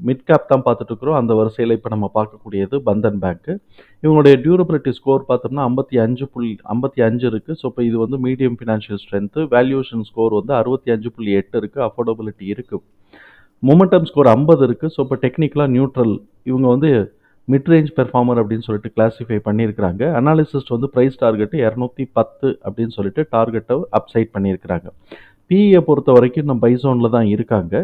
Mid cap தான் பார்த்துட்டு இருக்கிறோம் அந்த வரிசையில் இப்போ நம்ம பார்க்கக்கூடியது பந்தன் பேங்க்கு இவங்களுடைய டியூரபிலிட்டி ஸ்கோர் பார்த்தோம்னா ஐம்பத்தி அஞ்சு புள்ளி ஐம்பத்தி அஞ்சு இருக்குது ஸோ இப்போ இது வந்து medium financial strength valuation score வந்து அறுபத்தி அஞ்சு புள்ளி எட்டு இருக்குது அஃபோர்டபிலிட்டி இருக்குது மொமெண்டம் ஸ்கோர் ஐம்பது இருக்குது ஸோ இப்போ டெக்னிக்கலாக நியூட்ரல் இவங்க வந்து மிட் ரேஞ்ச் பெர்ஃபார்மர் அப்படின்னு சொல்லிட்டு கிளாஸிஃபை பண்ணியிருக்கிறாங்க. அனாலிசிஸ்ட் வந்து ப்ரைஸ் டார்கெட்டு இரநூத்தி பத்து அப்படின்னு சொல்லிட்டு டார்கெட்டை அப்சைட் பண்ணியிருக்கிறாங்க. பிஇயை பொறுத்த வரைக்கும் நம்ம பைசோனில் தான் இருக்காங்க.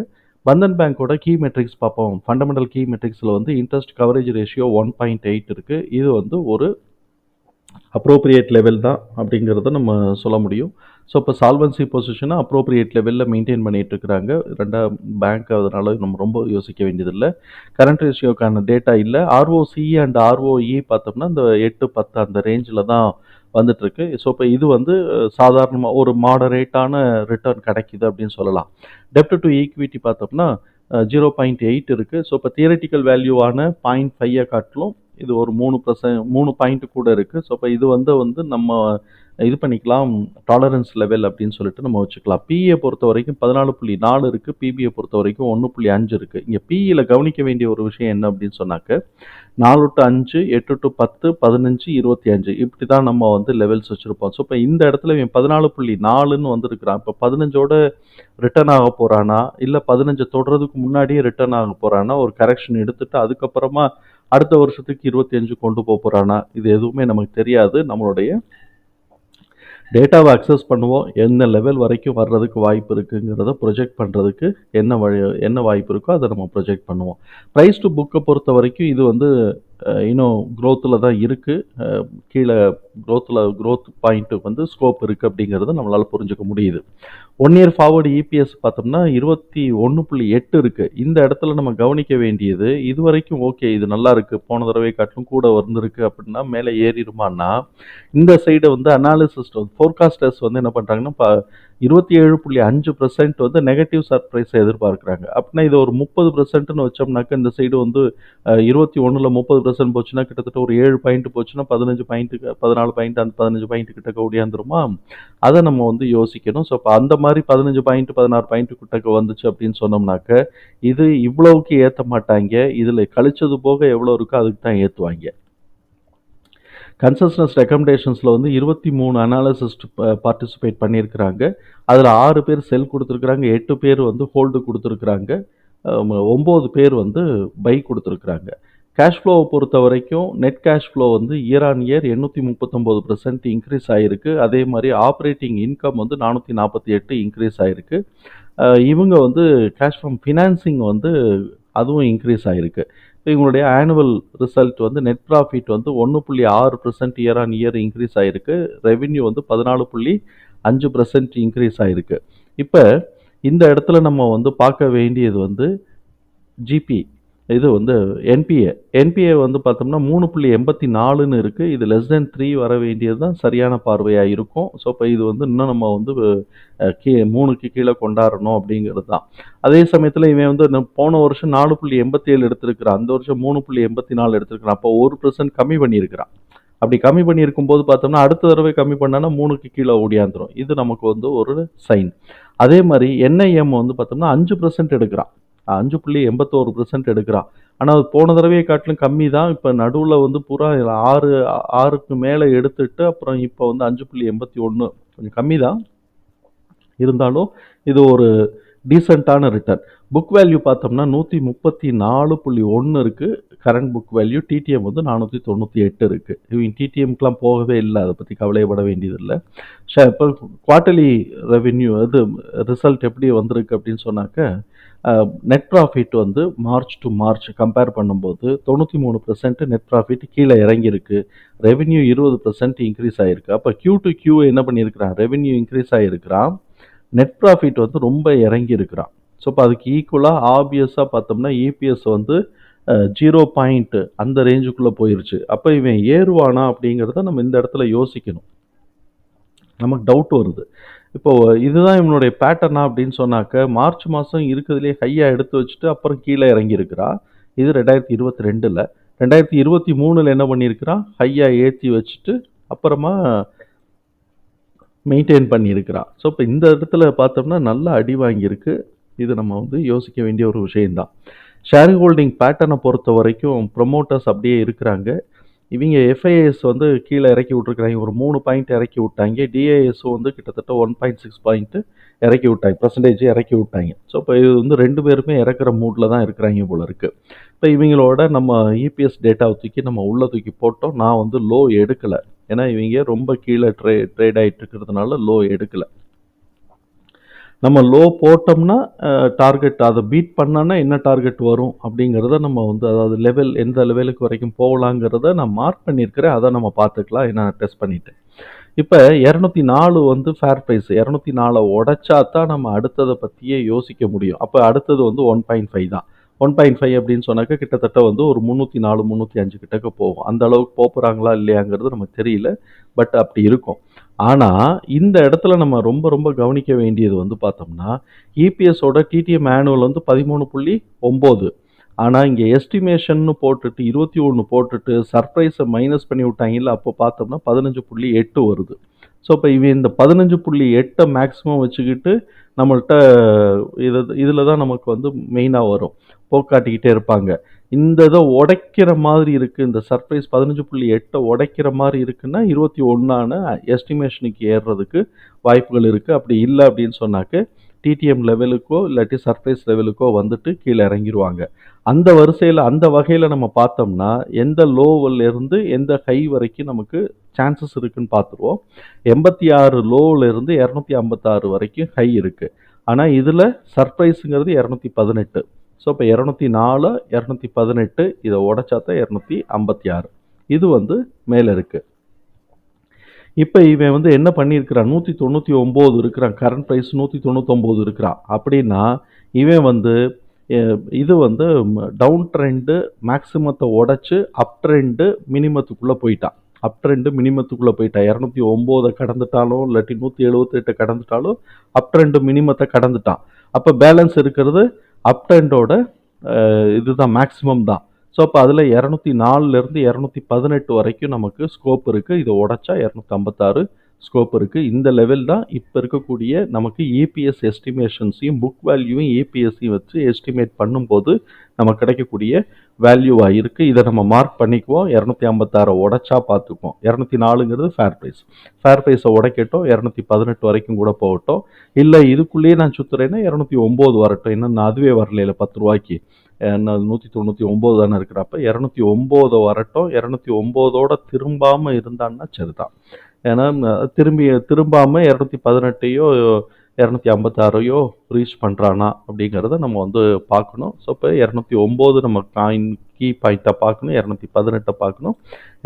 பந்தன் பேங்க்கோட கீ மெட்ரிக்ஸ் பார்ப்போம். ஃபண்டமெண்டல் கீ மெட்ரிக்ஸில் வந்து interest coverage ratio one point eight இருக்குது இது வந்து ஒரு அப்ரோப்ரியேட் லெவல் தான் அப்படிங்கிறத நம்ம சொல்ல முடியும். ஸோ இப்போ சால்வன்சி பொசிஷனை அப்ரோப்ரியேட் லெவலில் மெயின்டைன் பண்ணிகிட்டு இருக்கிறாங்க. ரெண்டாம் பேங்க் அதனால் நம்ம ரொம்ப யோசிக்க வேண்டியதில்லை. கரண்ட் ரேஷியோக்கான டேட்டா இல்லை. ஆர்ஓசி அண்ட் ஆர்ஓஇ பார்த்தோம்னா இந்த எட்டு பத்து அந்த ரேஞ்சில் தான் வந்துட்டுருக்கு. ஸோ இப்போ இது வந்து சாதாரணமாக ஒரு மாடரேட்டான ரிட்டர்ன் கிடைக்குது அப்படின்னு சொல்லலாம். டெப்ட் டு ஈக்விட்டி பார்த்தோம்னா ஜீரோ பாயிண்ட் எயிட் இருக்குது ஸோ இப்போ தியரட்டிக்கல் வேல்யூவான பாயிண்ட் ஃபைவை காட்டிலும் இது ஒரு மூணு பர்சன்ட் மூணு பாயிண்ட் கூட இருக்குது ஸோ இப்போ இது வந்து வந்து நம்ம இது பண்ணிக்கலாம் டாலரன்ஸ் லெவல் அப்படின்னு சொல்லிட்டு நம்ம வச்சுக்கலாம். பிஏ பொறுத்த வரைக்கும் பதினாலு புள்ளி நாலு இருக்குது பிபியை பொறுத்த வரைக்கும் ஒன்று புள்ளி அஞ்சு இருக்குது இங்கே பிஇயில் கவனிக்க வேண்டிய ஒரு விஷயம் என்ன அப்படின்னு சொன்னாக்க நாலு டு அஞ்சு எட்டு டு பத்து பதினஞ்சு இருபத்தி அஞ்சு. இப்படி தான் நம்ம வந்து லெவல்ஸ் வச்சுருப்போம். ஸோ இப்போ இந்த இடத்துல இவன் பதினாலு புள்ளி நாலுன்னு வந்திருக்கிறான். இப்போ பதினஞ்சோட ரிட்டர்ன் ஆக போகிறானா இல்லை பதினஞ்சு தொடுறதுக்கு முன்னாடியே ரிட்டர்ன் ஆக போகிறானா ஒரு கரெக்ஷன் எடுத்துட்டு அதுக்கப்புறமா அடுத்த வருஷத்துக்கு இருபத்தி அஞ்சு கொண்டு போக போகிறானா இது எதுவுமே நமக்கு தெரியாது. நம்மளுடைய டேட்டாவை அக்சஸ் பண்ணுவோம். என்ன லெவல் வரைக்கும் வர்றதுக்கு வாய்ப்பு இருக்குங்கிறத ப்ரொஜெக்ட் பண்ணுறதுக்கு என்ன வழி என்ன வாய்ப்பு இருக்கோ அதை நம்ம ப்ரொஜெக்ட் பண்ணுவோம். ப்ரைஸ் டு புக்கை பொறுத்த வரைக்கும் இது வந்து இன்னும் க்ரோத்தில் தான் இருக்குது கீழே க்ரோத்தில் க்ரோத் பாயிண்ட்டு வந்து ஸ்கோப் இருக்குது அப்படிங்கிறத நம்மளால் புரிஞ்சுக்க முடியுது. ஒன் இயர் ஃபார்வர்டு இபிஎஸ் பார்த்தோம்னா இருபத்தி ஒன்று புள்ளி எட்டு இருக்குது இந்த இடத்துல நம்ம கவனிக்க வேண்டியது இது வரைக்கும் ஓகே இது நல்லா இருக்குது போன தடவை காட்டிலும் கூட வந்திருக்கு அப்படின்னா மேலே ஏறிடுமான்னா இந்த சைடு வந்து அனாலிசிஸ்ட் வந்து ஃபோர்காஸ்டர்ஸ் வந்து என்ன பண்ணுறாங்கன்னா இருபத்தி ஏழு புள்ளி அஞ்சு பர்சன்ட் வந்து நெகட்டிவ் சர்ப்ரைஸை எதிர்பார்க்குறாங்க. அப்படின்னா இது ஒரு முப்பது பர்சன்ட்னு வச்சோம்னாக்க இந்த சைடு வந்து இருபத்தி ஒன்றில் முப்பது பர்சன்ட் போச்சுன்னா கிட்டத்தட்ட ஒரு ஏழு பாயிண்ட் போச்சுன்னா பதினஞ்சு பாயிண்ட்டுக்கு பதினாலு பாயிண்ட் அந்த பதினஞ்சு பாயிண்ட் கிட்ட ஓடியாந்துருமா அதை நம்ம வந்து யோசிக்கணும். ஸோ இப்போ அந்த மாதிரி பதினஞ்சு பாயிண்ட் பதினாறு பாயிண்ட் கிட்டக்க வந்துச்சு அப்படின்னு சொன்னோம்னாக்க இது இவ்வளவுக்கு ஏற்ற மாட்டாங்க. இதில் கழிச்சது போக எவ்வளோ இருக்கோ அதுக்கு தான் ஏற்றுவாங்க கன்சஸ்டன்ஸ் ரெக்கமெண்டேஷன்ஸில் வந்து இருபத்தி மூணு அனாலிசிஸ்ட் பார்ட்டிசிபேட் uh, பண்ணியிருக்கிறாங்க. அதில் ஆறு பேர் செல் கொடுத்துருக்குறாங்க எட்டு பேர் வந்து ஹோல்டு கொடுத்துருக்குறாங்க. ஒம்பது பேர் வந்து பை கொடுத்துருக்குறாங்க. கேஷ் ஃப்ளோவை பொறுத்த வரைக்கும் நெட் கேஷ் ஃப்ளோ வந்து இயர் ஆன் இயர் எண்ணூற்றி முப்பத்தொம்போது பர்சன்ட் இன்க்ரீஸ் ஆகிருக்கு அதே மாதிரி ஆப்ரேட்டிங் இன்கம் வந்து நானூற்றி நாற்பத்தி எட்டு இன்க்ரீஸ் ஆகிருக்கு இவங்க வந்து கேஷ் ஃப்ரம் ஃபினான்சிங் வந்து அதுவும் இன்க்ரீஸ் ஆகிருக்கு இவங்களுடைய ஆனுவல் ரிசல்ட் வந்து நெட் ப்ராஃபிட் வந்து ஒன்று புள்ளி ஆறு percent year on year increase ஆகிருக்கு ரெவின்யூ வந்து பதினாலு புள்ளி அஞ்சு பர்சன்ட் இன்க்ரீஸ் ஆகிருக்கு இப்போ இந்த இடத்துல நம்ம வந்து பார்க்க வேண்டியது வந்து ஜிபி இது வந்து என்பிஏ என்பிஏ வந்து பார்த்தோம்னா மூணு புள்ளி எண்பத்தி நாலுன்னு இருக்குது இது லெஸ் தென் த்ரீ வர வேண்டியது தான் சரியான பார்வையாக இருக்கும். ஸோ இப்போ இது வந்து இன்னும் நம்ம வந்து கீ மூணுக்கு கீழே கொண்டாடணும் அப்படிங்கிறது தான் அதே சமயத்தில் இவன் வந்து போன வருஷம் நாலு புள்ளி எண்பத்தி ஏழு எடுத்திருக்கிறான். அந்த வருஷம் மூணு புள்ளி எண்பத்தி நாலு எடுத்திருக்கிறான். அப்போ ஒரு பர்சன்ட் கம்மி பண்ணியிருக்கிறான். அப்படி கம்மி பண்ணியிருக்கும் போது பார்த்தோம்னா அடுத்த தடவை கம்மி பண்ணானா மூணுக்கு கீழே ஓடியாந்துரும். இது நமக்கு வந்து ஒரு சைன் அதே மாதிரி என்ஐஎம் வந்து பார்த்தோம்னா அஞ்சு பர்சன்ட் எடுக்கிறான். அஞ்சு புள்ளி எண்பத்தோரு பர்சன்ட் எடுக்கிறான். ஆனால் அது போன தடவையை காட்டிலும் கம்மி தான் இப்போ நடுவில் வந்து பூரா ஆறு ஆறுக்கு மேலே எடுத்துட்டு அப்புறம் இப்போ வந்து அஞ்சு புள்ளி எண்பத்தி ஒன்று கொஞ்சம் கம்மி தான் இருந்தாலும் இது ஒரு டீசெண்டான ரிட்டர்ன் புக் வேல்யூ பார்த்தோம்னா நூற்றி முப்பத்தி நாலு புள்ளி ஒன்று இருக்குது கரண்ட் புக் வேல்யூ டிடிஎம் வந்து நானூற்றி தொண்ணூற்றி எட்டு இருக்குது இவங்க டிடிஎம்க்கெலாம் போகவே இல்லை அதை பற்றி கவலைப்பட வேண்டியதில்லை. ஷே இப்போ குவார்ட்டர்லி ரெவென்யூ இது ரிசல்ட் எப்படி வந்திருக்கு அப்படின்னு சொன்னாக்க நெட் ப்ராஃபிட் வந்து மார்ச் டு மார்ச் கம்பேர் பண்ணும்போது தொண்ணூற்றி மூணு பர்சன்ட் நெட் ப்ராஃபிட் கீழே இறங்கியிருக்கு. ரெவென்யூ இருபது பர்சன்ட் இன்க்ரீஸ் ஆகிருக்கு அப்போ கியூ டு கியூ என்ன பண்ணியிருக்கிறான்? ரெவென்யூ இன்க்ரீஸ் ஆகிருக்கிறான் நெட் ப்ராஃபிட் வந்து ரொம்ப இறங்கி இருக்கிறான் ஸோ இப்போ அதுக்கு ஈக்குவலாக ஆப்வியஸாக பார்த்தோம்னா இபிஎஸ் வந்து ஜீரோ பாயிண்ட்டு அந்த ரேஞ்சுக்குள்ளே போயிடுச்சு அப்போ இவன் ஏறுவானா அப்படிங்கிறத நம்ம இந்த இடத்துல யோசிக்கணும். நமக்கு டவுட் வருது. இப்போது இதுதான் இவனுடைய பேட்டர்னா அப்படின்னு சொன்னாக்க மார்ச் மாதம் இருக்கிறதுலே ஹையாக எடுத்து வச்சுட்டு அப்புறம் கீழே இறங்கியிருக்கிறா. இது ரெண்டாயிரத்தி இருபத்தி ரெண்டில் ரெண்டாயிரத்தி இருபத்தி மூணில் என்ன பண்ணியிருக்கிறான் ஹையாக ஏற்றி வச்சுட்டு அப்புறமா மெயின்டைன் பண்ணியிருக்கிறா. ஸோ இப்போ இந்த இடத்துல பார்த்தோம்னா நல்ல அடி வாங்கியிருக்கு. இது நம்ம வந்து யோசிக்க வேண்டிய ஒரு விஷயம்தான். ஷேர் ஹோல்டிங் பேட்டர்னை பொறுத்த வரைக்கும் ப்ரொமோட்டர்ஸ் அப்படியே இருக்கிறாங்க. இவங்க எஃப்ஐஎஸ் வந்து கீழே இறக்கி விட்ருக்குறாங்க ஒரு மூணு பாயிண்ட் இறக்கி விட்டாங்க. டிஏஎஸ் வந்து கிட்டத்தட்ட ஒன் பாயிண்ட் சிக்ஸ் பாயிண்ட்டு இறக்கி விட்டாங்க. பர்சன்டேஜ் இறக்கி விட்டாங்க. ஸோ இப்போ இது வந்து ரெண்டு பேருமே இறக்குற மூடில் தான் இருக்கிறாங்க போல இருக்குது இப்போ இவங்களோட நம்ம இபிஎஸ் டேட்டாவை தூக்கி நம்ம உள்ளே தூக்கி போட்டோம். நான் வந்து லோ எடுக்கலை. ஏன்னா இவங்க ரொம்ப கீழே ட்ரே ட்ரேட் ஆகிட்டு இருக்கிறதுனால லோ எடுக்கலை. நம்ம லோ போட்டோம்னா டார்கெட் அதை பீட் பண்ணோன்னா என்ன டார்கெட் வரும் அப்படிங்கிறத நம்ம வந்து அதாவது லெவல் எந்த லெவலுக்கு வரைக்கும் போகலாங்கிறத நான் மார்க் பண்ணியிருக்கிறேன். அதை நம்ம பார்த்துக்கலாம். ஏன்னா டெஸ்ட் பண்ணிவிட்டேன் இப்போ இரநூத்தி நாலு வந்து ஃபேர் ப்ரைஸ் இரநூத்தி நாலை உடைச்சா தான் நம்ம அடுத்ததை பற்றியே யோசிக்க முடியும். அப்போ அடுத்தது வந்து ஒன் பாயிண்ட் ஃபைவ் தான். ஒன் பாயிண்ட் ஃபைவ் அப்படின்னு சொன்னாக்க கிட்டத்தட்ட வந்து ஒரு முந்நூற்றி நாலு முந்நூற்றி அஞ்சு கிட்டக்க போகும். அந்த அளவுக்கு போகிறாங்களா இல்லையாங்கிறது நமக்கு தெரியல. பட் அப்படி இருக்கும். ஆனால் இந்த இடத்துல நம்ம ரொம்ப ரொம்ப கவனிக்க வேண்டியது வந்து பார்த்தோம்னா இபிஎஸோட டிடிஎம் ஆனுவல் வந்து பதிமூணு புள்ளி ஒம்பது. ஆனால் இங்கே எஸ்டிமேஷன்னு போட்டுட்டு இருபத்தி ஒன்று போட்டுட்டு சர்ப்ரைஸை மைனஸ் பண்ணி விட்டாங்கல்ல அப்போ பார்த்தோம்னா பதினஞ்சு புள்ளி எட்டு வருது. ஸோ இப்போ இவ இந்த பதினஞ்சு புள்ளி எட்டை மேக்ஸிமம் வச்சுக்கிட்டு நம்மள்கிட்ட இது இதில் தான் நமக்கு வந்து மெயினாக வரும். போக்காட்டிக்கிட்டே இருப்பாங்க. இந்த இதை உடைக்கிற மாதிரி இருக்குது இந்த சர்ப்ரைஸ் பதினஞ்சு புள்ளி எட்டை உடைக்கிற மாதிரி இருக்குன்னா இருபத்தி ஒன்றான எஸ்டிமேஷனுக்கு ஏறுறதுக்கு வாய்ப்புகள் இருக்குது அப்படி இல்லை அப்படின்னு சொன்னாக்க டிடிஎம் லெவலுக்கோ இல்லாட்டி சர்ப்ரைஸ் லெவலுக்கோ வந்துட்டு கீழே இறங்கிடுவாங்க அந்த வரிசையில் அந்த வகையில் நம்ம பார்த்தோம்னா எந்த லோவிலேருந்து எந்த ஹை வரைக்கும் நமக்கு சான்சஸ் இருக்குன்னு பார்த்துருவோம். எண்பத்தி ஆறு லோவிலேருந்து இரநூத்தி ஐம்பத்தாறு வரைக்கும் ஹை இருக்குது ஆனால் இதில் சர்ப்ரைஸுங்கிறது இரநூத்தி பதினெட்டு. ஸோ இப்போ இரநூத்தி நாலு இரநூத்தி பதினெட்டு இதை உடச்சாத்தான் இரநூத்தி ஐம்பத்தி ஆறு. இது வந்து மேலே இருக்குது இப்போ இவன் வந்து என்ன பண்ணியிருக்கிறான்? நூற்றி தொண்ணூற்றி ஒம்பது இருக்கிறான். கரண்ட் ப்ரைஸ் நூற்றி தொண்ணூத்தொம்பது இருக்கிறான். அப்படின்னா இவன் வந்து இது வந்து டவுன் ட்ரெண்டு மேக்ஸிமத்தை உடச்சி அப் ட்ரெண்டு மினிமத்துக்குள்ளே போயிட்டான். அப் ட்ரெண்டு மினிமத்துக்குள்ளே போயிட்டான். இரநூத்தி ஒம்போதை கடந்துட்டாலும் இல்லாட்டி நூற்றி எழுபத்தெட்டை கடந்துட்டாலும் அப் ட்ரெண்டு மினிமத்தை கடந்துட்டான். அப்போ பேலன்ஸ் இருக்கிறது அப் ட்ரெண்டோட இதுதான் மேக்ஸிமம் தான். ஸோ அப்போ அதில் இரநூத்தி நாலுலேருந்து இரநூத்தி பதினெட்டு வரைக்கும் நமக்கு ஸ்கோப் இருக்குது இதை உடச்சா இரநூத்தி ஐம்பத்தாறு. ஸ்கோப் இருக்குது இந்த லெவல் தான் இப்போ இருக்கக்கூடிய நமக்கு ஏபிஎஸ் எஸ்டிமேஷன்ஸையும் புக் வேல்யூவையும் ஏபிஎஸ்ஸையும் வச்சு எஸ்டிமேட் பண்ணும்போது நமக்கு கிடைக்கக்கூடிய வேல்யூவாக இருக்குது இதை நம்ம மார்க் பண்ணிக்குவோம். இரநூத்தி ஐம்பத்தாறை உடச்சா பார்த்துக்குவோம். இரநூத்தி நாலுங்கிறது ஃபேர் ப்ரைஸ் ஃபேர் ப்ரைஸை உடைக்கட்டும். இரநூத்தி பதினெட்டு வரைக்கும் கூட போகட்டும். இல்லை இதுக்குள்ளேயே நான் சுற்றுறேன்னா இரநூத்தி ஒம்பது வரட்டும். என்னென்ன அதுவே வரலையில பத்து ரூபாய்க்கு. நூற்றி தொண்ணூற்றி ஒம்பது தானே இருக்கிறப்ப இரநூத்தி ஒம்பது வரட்டும். இரநூத்தி ஒம்போதோட திரும்பாமல் இருந்தான்னா சரிதான். ஏன்னா திரும்பி திரும்பாமல் இரநூத்தி பதினெட்டையோ இரநூத்தி ஐம்பத்தாறையோ ரீச் பண்ணுறானா அப்படிங்கிறத நம்ம வந்து பார்க்கணும். ஸோ இப்போ இரநூத்தி ஒம்பது நம்ம காயின் கீ பாயிண்ட்டை பார்க்கணும் இரநூத்தி பதினெட்டை பார்க்கணும்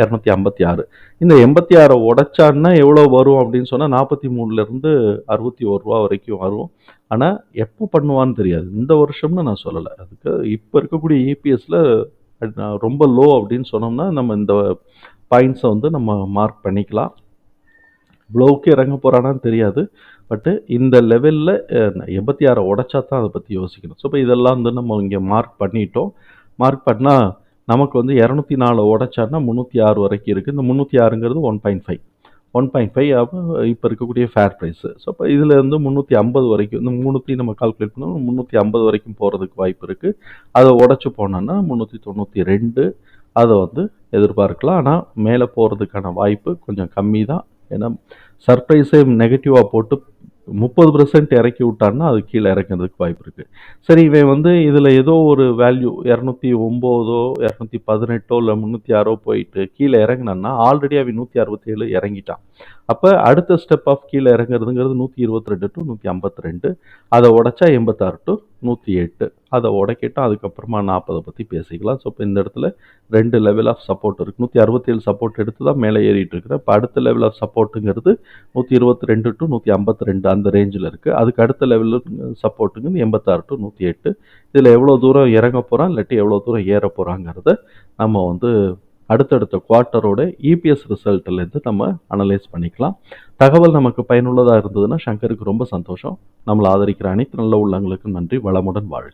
இரநூத்தி ஐம்பத்தி ஆறு இந்த எண்பத்தி ஆறை உடைச்சான்னா எவ்வளோ வரும் அப்படின்னு சொன்னால் நாற்பத்தி மூணுலேருந்து அறுபத்தி ஒரு ரூபா வரைக்கும் வரும். ஆனால் எப்போ பண்ணுவான்னு தெரியாது. இந்த வருஷம்னு நான் சொல்லலை. அதுக்கு இப்போ இருக்கக்கூடிய இபிஎஸ்சில் ரொம்ப லோ அப்படின்னு சொன்னோம்னா நம்ம இந்த பாயிண்ட்ஸை வந்து நம்ம மார்க் பண்ணிக்கலாம். இவ்வளோவுக்கு இறங்க போகிறானான்னு தெரியாது. பட்டு இந்த லெவலில் எண்பத்தி ஆறை உடச்சா தான் அதை பற்றி யோசிக்கணும். ஸோ இப்போ இதெல்லாம் வந்து நம்ம இங்கே மார்க் பண்ணிட்டோம். மார்க் பண்ணால் நமக்கு வந்து இரநூத்தி நாலு உடச்சான்னா முந்நூற்றி ஆறு வரைக்கும் இருக்குது இந்த முந்நூற்றி ஆறுங்கிறது one point five one point five இப்போ இருக்கக்கூடிய ஃபேர் ப்ரைஸு ஸோ இப்போ இதில் இருந்து முந்நூற்றி ஐம்பது வரைக்கும் இந்த முந்நூற்றி நம்ம கால்குலேட் பண்ணோம் முந்நூற்றி ஐம்பது வரைக்கும் போகிறதுக்கு வாய்ப்பு இருக்குது அதை உடச்சி போனோன்னா முந்நூற்றி தொண்ணூற்றி ரெண்டு. அதை வந்து எதிர்பார்க்கலாம். ஆனால் மேலே போகிறதுக்கான வாய்ப்பு கொஞ்சம் கம்மி தான். ஏன்னா சர்ப்ரைஸே நெகட்டிவாக போட்டு முப்பது பர்சன்ட் இறக்கி விட்டான்னா அது கீழே இறக்கிறதுக்கு வாய்ப்பு இருக்குது சரி இவன் வந்து இதில் ஏதோ ஒரு வேல்யூ இரநூத்தி ஒம்போதோ இரநூத்தி பதினெட்டோ இல்லை முந்நூற்றி ஆறோ போயிட்டு கீழே இறங்கினான்னா ஆல்ரெடி அவன் நூற்றி அறுபத்தேழு இறங்கிட்டான். அப்போ அடுத்த ஸ்டெப் ஆஃப் கீழே இறங்குறதுங்கிறது நூற்றி இருபத்தி ரெண்டு டு நூற்றி ஐம்பத்தி ரெண்டு. அதை உடச்சா எண்பத்தாறு டு நூற்றி எட்டு. அதை உடைக்கிட்டோம் அதுக்கப்புறமா நாற்பதை பற்றி பேசிக்கலாம். ஸோ இப்போ இந்த இடத்துல ரெண்டு லெவல் ஆஃப் சப்போர்ட் இருக்குது நூற்றி அறுபத்தேழு சப்போர்ட் எடுத்து தான் மேலே ஏறிட்டு இருக்கிறேன் இப்போ அடுத்த லெவல் ஆஃப் சப்போர்ட்டுங்கிறது நூற்றி இருபத்தி ரெண்டு டு நூற்றி ஐம்பத்தி ரெண்டு அந்த ரேஞ்சில் இருக்குது அதுக்கு அடுத்த லெவல் சப்போர்ட்டுங்கிறது எண்பத்தாறு டு நூற்றி எட்டு. இதில் எவ்வளோ தூரம் இறங்க போகிறான் இல்லாட்டி எவ்வளோ தூரம் ஏற போகிறாங்கிறத நம்ம வந்து அடுத்தடுத்த குவார்ட்டரோட இபிஎஸ் ரிசல்ட்லேருந்து நம்ம அனலைஸ் பண்ணிக்கலாம். தகவல் நமக்கு பயனுள்ளதாக இருந்ததுன்னா சங்கருக்கு ரொம்ப சந்தோஷம். நம்மளை ஆதரிக்கிற அனைத்து நல்ல உள்ளங்களுக்கும் நன்றி. வளமுடன் வாழ்